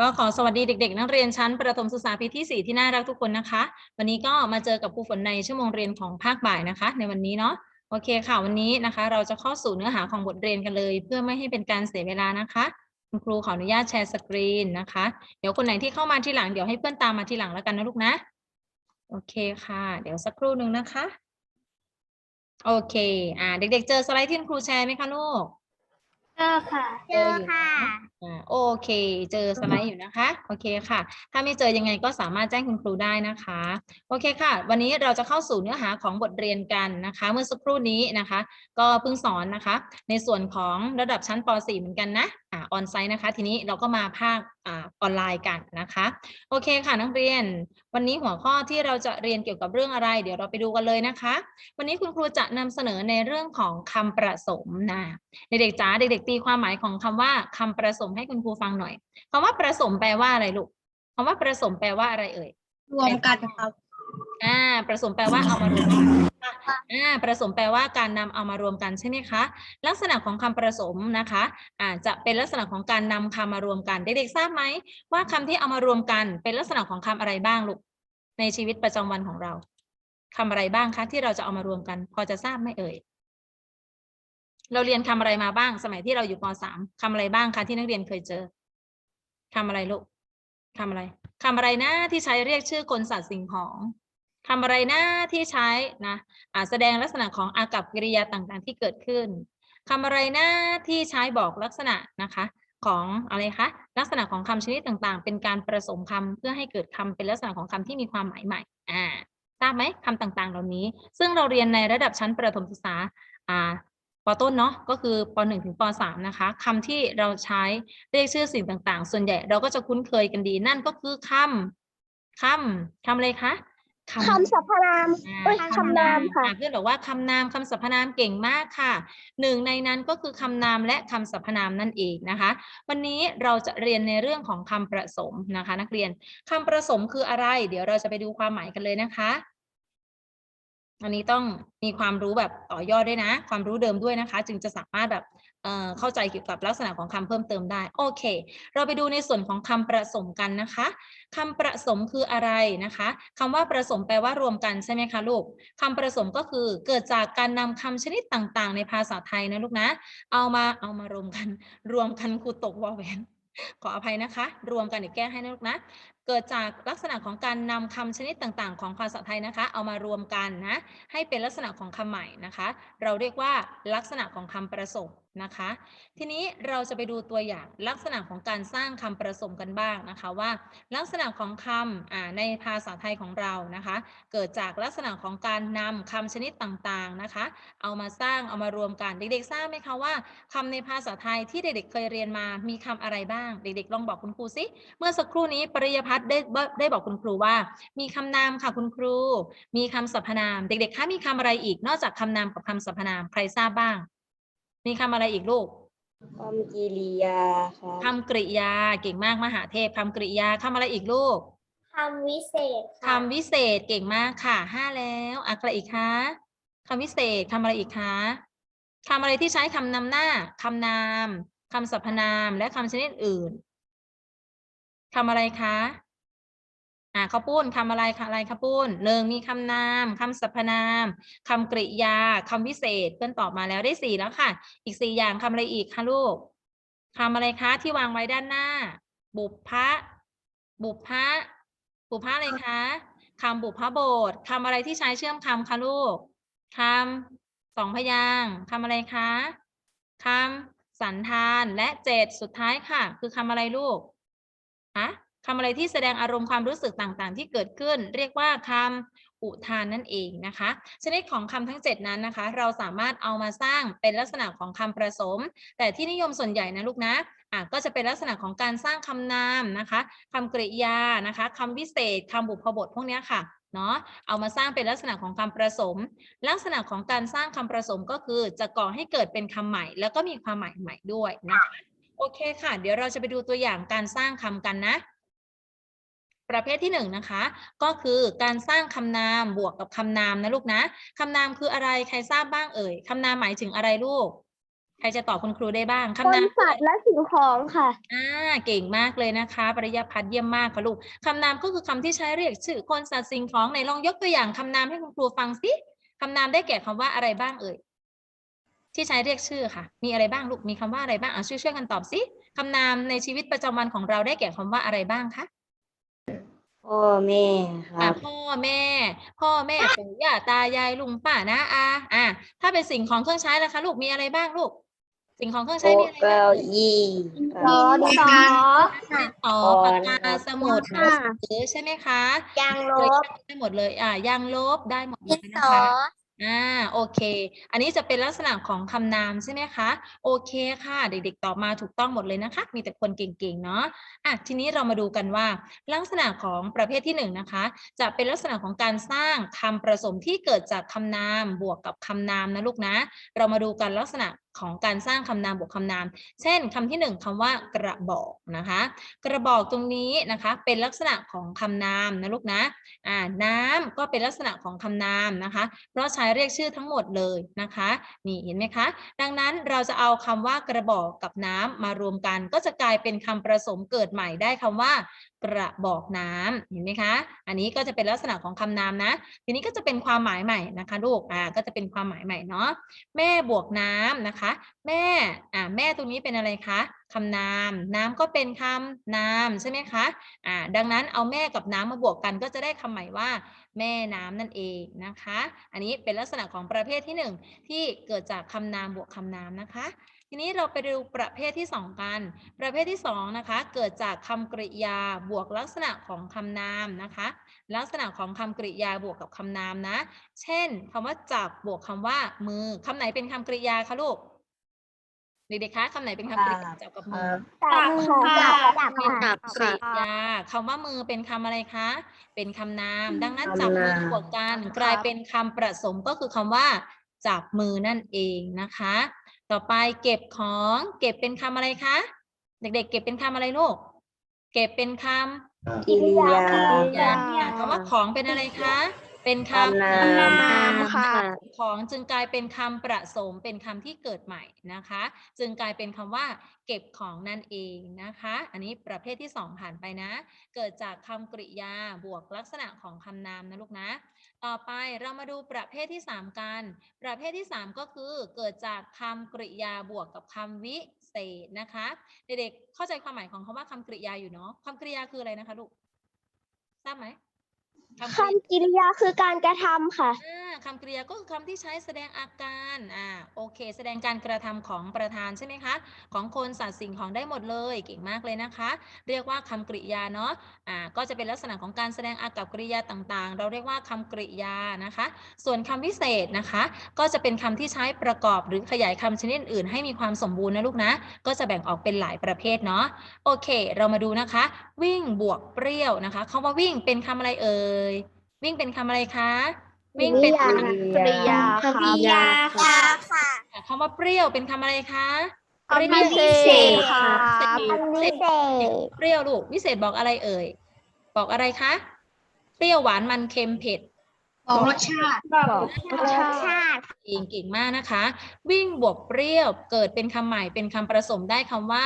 ก็ขอสวัสดีเด็ก ๆ นักเรียนชั้นประถมศึกษาปีที่ 4 ที่น่ารักทุกคนนะคะ วันนี้ก็มาเจอกับครูฝนในชั่วโมงเรียนของภาคบ่ายนะคะ ในวันนี้เนาะโอเคค่ะวันนี้นะคะ เราจะเข้าสู่เนื้อหาของบทเรียนกันเลย เพื่อไม่ให้เป็นการเสียเวลานะคะคุณครูขออนุญาตแชร์สกรีนนะคะ เดี๋ยวคนไหนที่เข้ามาทีหลังเดี๋ยวให้เพื่อนตามมาทีหลังแล้วกันนะลูกนะโอเคค่ะ เดี๋ยวสักครู่หนึ่งนะคะ โอเคอ่าเด็ก ๆ เจอสไลด์ที่คุณครูแชร์ไหมคะลูก เจอค่ะ เจอค่ะอ่าโอเค เจอสไลด์อยู่นะคะ โอเคค่ะ ถ้าไม่เจอยังไงก็สามารถแจ้งคุณครูได้นะคะ โอเคค่ะ วันนี้เราจะเข้าสู่เนื้อหาของบทเรียนกันนะคะ เมื่อสักครู่นี้นะคะ ก็เพิ่งสอนนะคะ ในส่วนของระดับชั้นป .4 เหมือนกันนะ ออนไซต์นะคะ ทีนี้เราก็มาภาคออนไลน์กันนะคะ โอเคค่ะนักเรียน วันนี้หัวข้อที่เราจะเรียนเกี่ยวกับเรื่องอะไร เดี๋ยวเราไปดูกันเลยนะคะ วันนี้คุณครูจะนำเสนอในเรื่องของคำประสมนะเด็กๆจ๋าเด็กๆตีความหมายของคำว่าคำประสมให้คุณครูฟังหน่อยคำว่าประสมแปลว่าอะไรลูกคำว่าประสมแปลว่าอะไรเอ่ยรวมกันครับ อ่าประสมแปลว่าเอามารวมกันอ่าประสมแปลว่าการนำเอามารวมกันใช่ไหมคะ ลักษณะของคำประสมนะคะอ่าจะเป็นลักษณะของการนำคำมารวมกัน เด็กๆทราบไหมว่าคำที่เอามารวมกันเป็นลักษณะของคำอะไรบ้างลูกในชีวิตประจำวันของเราคำอะไรบ้างคะที่เราจะเอามารวมกัน พอจะทราบไหมเอ่ยเราเรียนคำอะไรมาบ้าง สมัยที่เราอยู่ป .3 คำอะไรบ้างคะที่นักเรียนเคยเจอคำอะไรลูกคำอะไร คำอะไรนะที่ใช้เรียกชื่อคนสัตว์สิ่งของคำอะไรนะที่ใช้นะอ่าแสดงลักษณะของอากับกิริยาต่างๆ ที่เกิดขึ้นคำอะไรนะที่ใช้บอกลักษณะนะคะของอะไรคะลักษณะของคำชนิดต่างๆ เป็นการประสมคำเพื่อให้เกิดคำเป็นลักษณะของคำที่มีความหมายใหม่อ่าทราบไหมคำต่างๆ เหล่านี้ ซึ่งเราเรียนในระดับชั้นประถมศึกษาอ่า ต้นเนาะก็คือป .1 ถึงป .3 นะคะคำที่เราใช้เรียกชื่อสิ่งต่างๆ ส่วนใหญ่เราก็จะคุ้นเคยกันดี นั่นก็คือคำคำคำอะไรคะคำสรรพนามอ่าเอ้ยคำนามค่ะอ่เพื่อนบอกว่าคำนามคำสรรพนามเก่งมากค่ะหนึ่งในนั้นก็คือคำนามและคำสรรพนามนั่นเองนะคะ วันนี้เราจะเรียนในเรื่องของคำประสมนะคะ นักเรียนคำประสมคืออะไร เดี๋ยวเราจะไปดูความหมายกันเลยนะคะ อันนี้ต้องมีความรู้แบบต่อยอดด้วยนะ ความรู้เดิมด้วยนะคะ จึงจะสามารถแบบเเข้าใจเกี่ยวกับลักษณะของคำเพิ่มเติมได้ โอเค เราไปดูในส่วนของคำประสมกันนะคะคำประสมคืออะไรนะคะคำว่าประสมแปลว่ารวมกันใช่ไหมคะลูกคำประสมก็คือเกิดจากการนำคำชนิดต่างๆ ในภาษาไทยนะลูกนะ เอามาเอามารวมกัน รวมกันครูตกวอลแหวนขออภัยนะคะ รวมกันเดี๋ยวแก้ให้นะลูกนะ เกิดจากลักษณะของการนำคำชนิดต่างๆ ของภาษาไทยนะคะ เอามารวมกันนะให้เป็นลักษณะของคำใหม่นะคะ เราเรียกว่าลักษณะของคำประสมนะคะ ทีนี้เราจะไปดูตัวอย่างลักษณะของการสร้างคำประสมกันบ้างนะคะว่าลักษณะของคำอ่าในภาษาไทยของเรานะคะ เกิดจากลักษณะของการนำคำชนิดต่างๆนะคะ เอามาสร้างเอามารวมกันเด็กๆทราบไหมคะว่าคำในภาษาไทยที่เด็กๆเคยเรียนมามีคำอะไรบ้าง เด็กๆลองบอกคุณครูสิเมื่อสักครู่นี้ปริยพัฒน์ได้ได้บอกคุณครูว่า มีคำนามค่ะคุณครู มีคำสรรพนาม เด็กๆคะมีคำอะไรอีกนอกจากคำนามกับคำสรรพนามใครทราบบ้าง มีคำอะไรอีกลูกคำกิริยาครับคำกริยาเก่งมากมหาเทพคำกริยาคำอะไรอีกลูกคำวิเศษคำวิเศษเก่งมากค่ะห้าแล้วอะใครอีกคะคำวิเศษคำอะไรอีกคะคำอะไรที่ใช้คำนำหน้าคำนามคำสรรพนามและคำชนิดอื่นคำอะไรคะ อ่าข้าวปุ้นคำอะไรคะอะไรข้าวปุ้นหนึ่งมีคำนามคำสรรพนามคำกริยาคำวิเศษเพื่อนตอบมาแล้วได้สี่แล้วค่ะ อีกสี่อย่างคำอะไรอีกคะลูกคำอะไรคะที่วางไว้ด้านหน้า บุพพะบุพพะบุพพะอะไรคะคำบุพพโบทคำอะไรที่ใช้เชื่อมคำคะลูกคำสองพยางค์คำอะไรคะคำสันธานและเจ็ดสุดท้ายค่ะ คือคำอะไรลูกฮะ คำอะไรที่แสดงอารมณ์ความรู้สึกต่างๆ ที่เกิดขึ้น เรียกว่าคำอุทานนั่นเองนะคะ ชนิดของคำทั้ง 7 นั้นนะคะ เราสามารถเอามาสร้างเป็นลักษณะของคำประสม แต่ที่นิยมส่วนใหญ่นะลูกนะอะก็จะเป็นลักษณะของการสร้างคำนามนะคะคำกริยานะคะคำวิเศษคำบุพบทพวกนี้ค่ะเนาะเอามาสร้างเป็นลักษณะของคำประสม ลักษณะของการสร้างคำประสมก็คือจะก่อให้เกิดเป็นคำใหม่ แล้วก็มีความหมายใหม่ด้วยนะคะโอเคค่ะ เดี๋ยวเราจะไปดูตัวอย่างการสร้างคำกันนะ ประเภทที่หนึ่งนะคะ ก็คือการสร้างคำนามบวกกับคำนามนะลูกนะคำนามคืออะไรใครทราบบ้างเอ่ยคำนามหมายถึงอะไรลูก ใครจะตอบคุณครูได้บ้างคคำนามนสัตว์และสิ่งของค่ะอ่าเก่งมากเลยนะคะ ปริยพัฒน์เยี่ยมมากค่ะลูกคำนามก็คือคำที่ใช้เรียกชื่อคนสัตว์สิ่งของไหนลองยกตัวอย่างคำนามให้คุณครูฟังสิคำนามได้แก่คำว่าอะไรบ้างเอ่ยที่ใช้เรียกชื่อค่ะ มีอะไรบ้างลูกมีคำว่าอะไรบ้างอะช่วยช่วยๆกันตอบสิคำนามในชีวิตประจำวันของเราได้แก่คำว่าอะไรบ้างคะ พ่อแม่คอะรับพ่อแม่ พ่อแม่ปู่ย่าตายายลุงป้าน้าอาอะถ้าเป็นสิ่งของเครื่องใช้นะคะลูกมีอะไรบ้างลูก สิ่งของเครื่องใช้มีอะไรบ้างเก้าเอ่ยอี้คดิรับนสอ ดินสออ๋อปากกานะครับสมุดหนังค่ะสือใช่ไหมคะยางลเลยบได้หมดเลย อ่ายางลบได้หมดเลดิยนนะสอคะ อ่าโอเค อันนี้จะเป็นลักษณะของคำนามใช่ไหมคะ โอเคค่ะ เด็กๆตอบมาถูกต้องหมดเลยนะคะ มีแต่คนเก่งๆเนาะอะทีนี้เรามาดูกันว่า ลักษณะของประเภทที่หนึ่งนะคะ จะเป็นลักษณะของการสร้างคำผสมที่เกิดจากคำนามบวกกับคำนามนะลูกนะ เรามาดูกันลักษณะของการสร้างคำนามบวกคำนาม เช่นคำที่หนึ่งคำว่ากระบอกนะคะ กระบอกตรงนี้นะคะเป็นลักษณะของคำนามนะลูกนะอ่าน้ำก็เป็นลักษณะของคำนามนะคะ เพราะใช้เรียกชื่อทั้งหมดเลยนะคะนี่เห็นไหมคะ ดังนั้นเราจะเอาคำว่ากระบอกกับน้ำมารวมกัน ก็จะกลายเป็นคำประสมเกิดใหม่ได้คำว่า กระบอกน้ำเห็นไหมคะ อันนี้ก็จะเป็นลักษณะของคำนามนะ ทีนี้ก็จะเป็นความหมายใหม่นะคะลูกอ่าก็จะเป็นความหมายใหม่เนาะแม่บวกน้ำนะคะ แม่อ่าแม่ตรงนี้เป็นอะไรคะคำนาม น้ำก็เป็นคำนามใช่ไหมคะอ่าดังนั้นเอาแม่กับน้ำมาบวกกันก็จะได้คำใหม่ว่าแม่น้ำนั่นเองนะคะ อันนี้เป็นลักษณะของประเภทที่หนึ่งที่เกิดจากคำนามบวกคำนามนะคะ ทีนี้เราไปดูประเภทที่สองกัน ประเภทที่สองนะคะ เกิดจากคำกริยาบวกลักษณะของคำนามนะคะ ลักษณะของคำกริยาบวกกับคำนามนะ เช่นคำว่าจับบวกคำว่ามือคำไหนเป็นคำกริยาคะลูกเด็กๆคะคำไหนเป็นคำกริยาจับกับมือจับค่ะจับเป็นจับคำกริยาคำว่ามือเป็นคำอะไรคะ เป็นคำนาม ดังนั้นจับมือบวกกันกลายเป็นคำประสมก็คือคำว่าจับมือนั่นเองนะคะ ต่อไปเก็บของ เก็บเป็นคำอะไรคะ เด็กๆ เก็บเป็นคำอะไรลูก เก็บเป็นคำกิริยายาคำว่าของเป็นอะไรคะ เป็นคำคำนามนามค่ะ ของจึงกลายเป็นคำประสมเป็นคำที่เกิดใหม่นะคะ จึงกลายเป็นคำว่า เก็บของนั่นเองนะคะ อันนี้ประเภทที่สองผ่านไปนะ เกิดจากคำกริยาบวกลักษณะของคำนามนะลูกนะ ต่อไปเรามาดูประเภทที่สามกัน ประเภทที่สามก็คือเกิดจากคำกริยาบวกกับคำวิเศษนะคะ เด็กๆเข้าใจความหมายของคำว่าคำกริยาอยู่เนาะคำกริยาคืออะไรนะคะลูกทราบไหมคำกริยาคำกิริยาคือการกระทำค่ะ อ่า คำกริยาก็คือคำที่ใช้แสดงอาการอ่าโอเค แสดงการกระทำของประธานใช่ไหมคะ ของคนสัตว์สิ่งของได้หมดเลยเก่งมากเลยนะคะ เรียกว่าคำกริยาเนาะอ่าก็จะเป็นลักษณะของการแสดงอากับกริยาต่างๆ เราเรียกว่าคำกริยานะคะ ส่วนคำวิเศษนะคะ ก็จะเป็นคำที่ใช้ประกอบหรือขยายคำชนิดอื่นให้มีความสมบูรณ์นะลูกนะ ก็จะแบ่งออกเป็นหลายประเภทเนาะโอเค เรามาดูนะคะ วิ่งบวกเปรี้ยวนะคะคำว่าวิ่งเป็นคำอะไรเอ่ยวิ่งเป็นคำอะไรคะ วิ่งเป็นคำกริยาค่ะกริยาค่ะคำว่าเปรี้ยวเป็นคำอะไรคะคำวิเศษค่ะคำวิเศษเปรี้ยวลูกวิเศษบอกอะไรเอ่ย บอกอะไรคะเปรี้ยวหวานมันเค็มเผ็ดบอกรสชาติบอกรสชาติเองเก่งมากนะคะ วิ่งบวกเปรี้ยวเกิดเป็นคำใหม่เป็นคำผสมได้คำว่า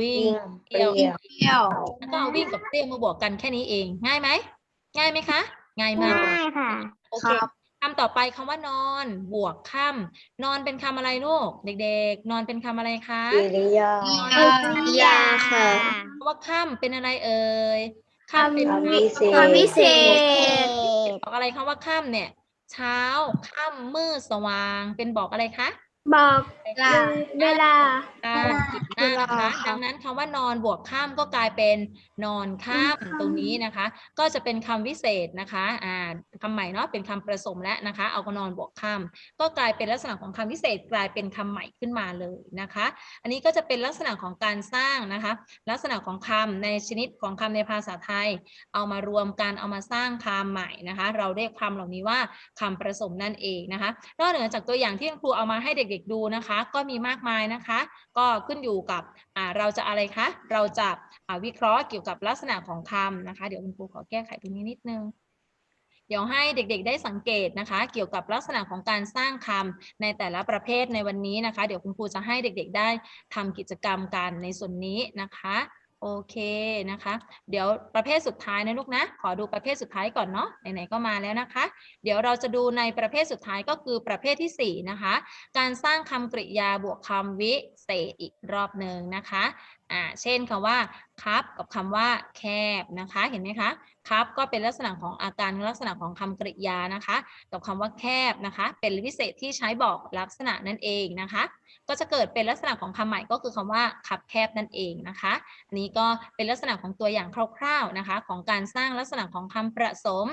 วิ่งวิ่งเปรี้ยวเปรี้ยวเปรี้ยวแล้วก็เอาวิ่งกับเปรี้ยวมาบวกกันแค่นี้เอง ง่ายไหมง่ายไหมคะ ง่ายมากง่ายค่ะ โอเคคำต่อไปคำว่านอนบวกค่ำนอนเป็นคำอะไรลูกเด็ก ๆ นอนเป็นคำอะไรคะกิริยากริยาค่ะ คำว่าค่ำเป็นอะไรเอ่ยค่ำเป็นคำวิเศษ คำวิเศษบอกอะไรคำว่าค่ำเนี่ย เช้าค่ำมืดสว่าง เป็นบอกอะไรคะ บอกเวลา การผิดหน้านะคะเวลาค่ะดังนั้นคำว่านอนบวกข้ามก็กลายเป็นนอนข้ามตรงนี้นะคะ ก็จะเป็นคำวิเศษนะคะอ่าคำใหม่เนาะเป็นคำประสมแล้วนะคะ เอาก็นอนบวกข้ามก็กลายเป็นลักษณะของคำวิเศษกลายเป็นคำใหม่ขึ้นมาเลยนะคะ อันนี้ก็จะเป็นลักษณะของการสร้างนะคะ ลักษณะของคำในชนิดของคำในภาษาไทย เอามารวมกันเอามาสร้างคำใหม่นะคะ เราเรียกคำเหล่านี้ว่าคำประสมนั่นเองนะคะนอกเหนือจากตัวอย่างที่คุณครูเอามาให้เด็กๆดูนะคะ ก็มีมากมายนะคะ ก็ขึ้นอยู่กับเราจะอะไรคะ เราจะวิเคราะห์เกี่ยวกับลักษณะของคำนะคะ เดี๋ยวคุณครูขอแก้ไขตรงนี้นิดนึงเดี๋ยวให้เด็กๆ ได้สังเกตนะคะ เกี่ยวกับลักษณะของการสร้างคำในแต่ละประเภทในวันนี้นะคะ เดี๋ยวคุณครูจะให้เด็กๆ ได้ทำกิจกรรมกันในส่วนนี้นะคะ โอเคนะคะ เดี๋ยวประเภทสุดท้ายนะลูกนะ ขอดูประเภทสุดท้ายก่อนเนาะไหนๆก็มาแล้วนะคะ เดี๋ยวเราจะดูในประเภทสุดท้ายก็คือประเภทที่สี่นะคะ การสร้างคำกริยาบวกคำวิเศษอีกรอบหนึ่งนะคะอ่าเช่นคำว่าครับกับคำว่าแคบนะคะ เห็นไหมคะครับก็เป็นลักษณะของอาการลักษณะของคำกริยานะคะ กับคำว่าแคบนะคะ เป็นวิเศษที่ใช้บอกลักษณะนั่นเองนะคะ ก็จะเกิดเป็นลักษณะของคำใหม่ก็คือคำว่าคับแคบนั่นเองนะคะอันนี้ก็เป็นลักษณะของตัวอย่างคร่าวๆนะคะ ของการสร้างลักษณะของคำประสม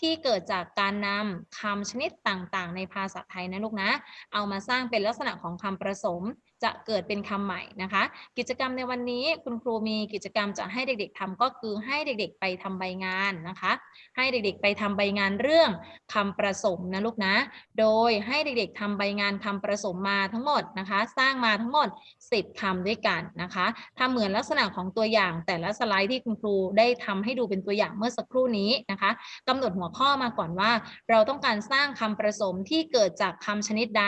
ที่เกิดจากการนำคำชนิดต่างๆ ในภาษาไทยนะลูกนะ เอามาสร้างเป็นลักษณะของคำประสม จะเกิดเป็นคำใหม่นะคะ กิจกรรมในวันนี้คุณครูมีกิจกรรมจะให้เด็กๆทำก็คือให้เด็กๆไปทำใบงานนะคะ ให้เด็กๆไปทำใบงานเรื่องคำประสมนะลูกนะ โดยให้เด็กๆทำใบงานคำประสมมาทั้งหมดนะคะ สร้างมาทั้งหมด 10คำด้วยกันนะคะทำเหมือนลักษณะของตัวอย่างแต่ละสไลด์ที่คุณครูได้ทำให้ดูเป็นตัวอย่างเมื่อสักครู่นี้นะคะกำหนดหัวข้อมาก่อนว่า เราต้องการสร้างคำประสมที่เกิดจากคำชนิดใด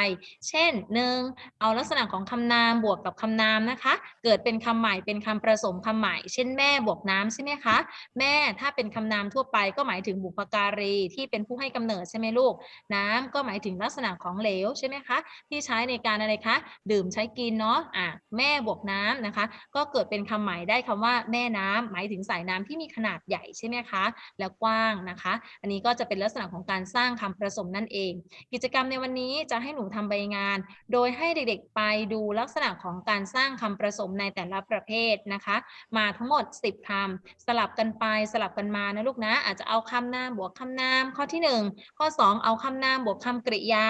เช่นหนึ่งเอาลักษณะของคำนามบวกกับคำนามนะคะ เกิดเป็นคำใหม่เป็นคำประสมคำใหม่เช่นแม่บวกน้ำใช่ไหมคะ แม่ถ้าเป็นคำนามทั่วไปก็หมายถึงบุพการีที่เป็นผู้ให้กำเนิดใช่ไหมลูก น้ำก็หมายถึงลักษณะของเหลวใช่ไหมคะที่ใช้ในการอะไรคะ ดื่มใช้กินเนาะอะแม่บวกน้ำนะคะ ก็เกิดเป็นคำใหม่ได้คำว่าแม่น้ำหมายถึงสายน้ำที่มีขนาดใหญ่ใช่ไหมคะแล้วกว้างนะคะ อันนี้ก็จะเป็นลักษณะของการสร้างคำประสมนั่นเอง กิจกรรมในวันนี้จะให้หนูทำใบงาน โดยให้เด็กๆไปดูลักษณะของการสร้างคำประสมในแต่ละประเภทนะคะมาทั้งหมด 10คำสลับกันไปสลับกันมานะลูกนะ อาจจะเอาคำนามบวกคำนาม ข้อที่ 1 ข้อ 2 เอาคำนามบวกคำกริยา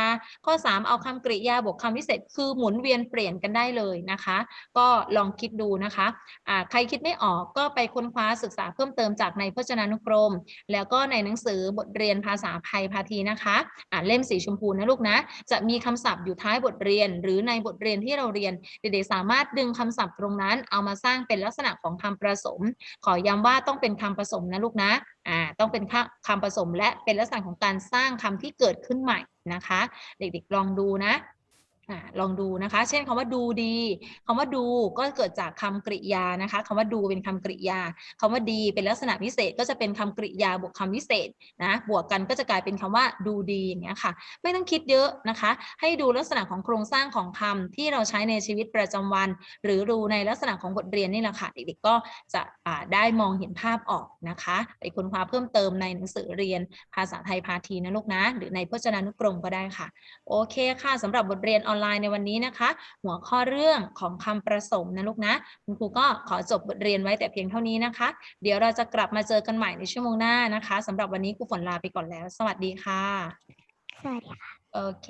ข้อ 3 เอาคำกริยาบวกคำวิเศษคือหมุนเวียนเปลี่ยนกันได้เลยนะคะ ก็ลองคิดดูนะคะอ่าใครคิดไม่ออกก็ไปค้นคว้าศึกษาเพิ่มเติมจากในพจนานุกรม แล้วก็ในหนังสือบทเรียนภาษาไทยพาทีนะคะอ่าเล่มสีชมพูนะลูกนะ จะมีคำศัพท์อยู่ท้ายบทเรียน หรือในบทเรียนที่เราเรียน เด็กๆสามารถดึงคำศัพท์ตรงนั้นเอามาสร้างเป็นลักษณะของคำผสม ขอย้ำว่าต้องเป็นคำผสมนะลูกนะอ่าต้องเป็นคำผสมและเป็นลักษณะของการสร้างคำที่เกิดขึ้นใหม่นะคะ เด็กๆลองดูนะ ลองดูนะคะ เช่นคำว่าดูดีคำว่าดูก็เกิดจากคำกริยานะคะคำว่าดูเป็นคำกริยาคำว่าดีเป็นลักษณะพิเศษก็จะเป็นคำกริยาบวกคำวิเศษนะ บวกกันก็จะกลายเป็นคำว่าดูดีอย่างเงี้ยค่ะ ไม่ต้องคิดเยอะนะคะ ให้ดูลักษณะของโครงสร้างของคำที่เราใช้ในชีวิตประจำวัน หรือดูในลักษณะของบทเรียนนี่แหละค่ะ เด็กๆก็จะได้มองเห็นภาพออกนะคะไปค้นคว้าเพิ่มเติมในหนังสือเรียนภาษาไทยพาทีนะลูกนะ หรือในพจนานุกรมก็ได้ค่ะ โอเคค่ะสำหรับบทเรียนออนอนไลน์ในวันนี้นะคะ หัวข้อเรื่องของคำประสมนะลูกนะ คุณครูก็ขอจบบทเรียนไว้แต่เพียงเท่านี้นะคะ เดี๋ยวเราจะกลับมาเจอกันใหม่ในชั่วโมงหน้านะคะสำหรับวันนี้ครูฝนลาไปก่อนแล้ว สวัสดีค่ะ สวัสดีค่ะ โอเค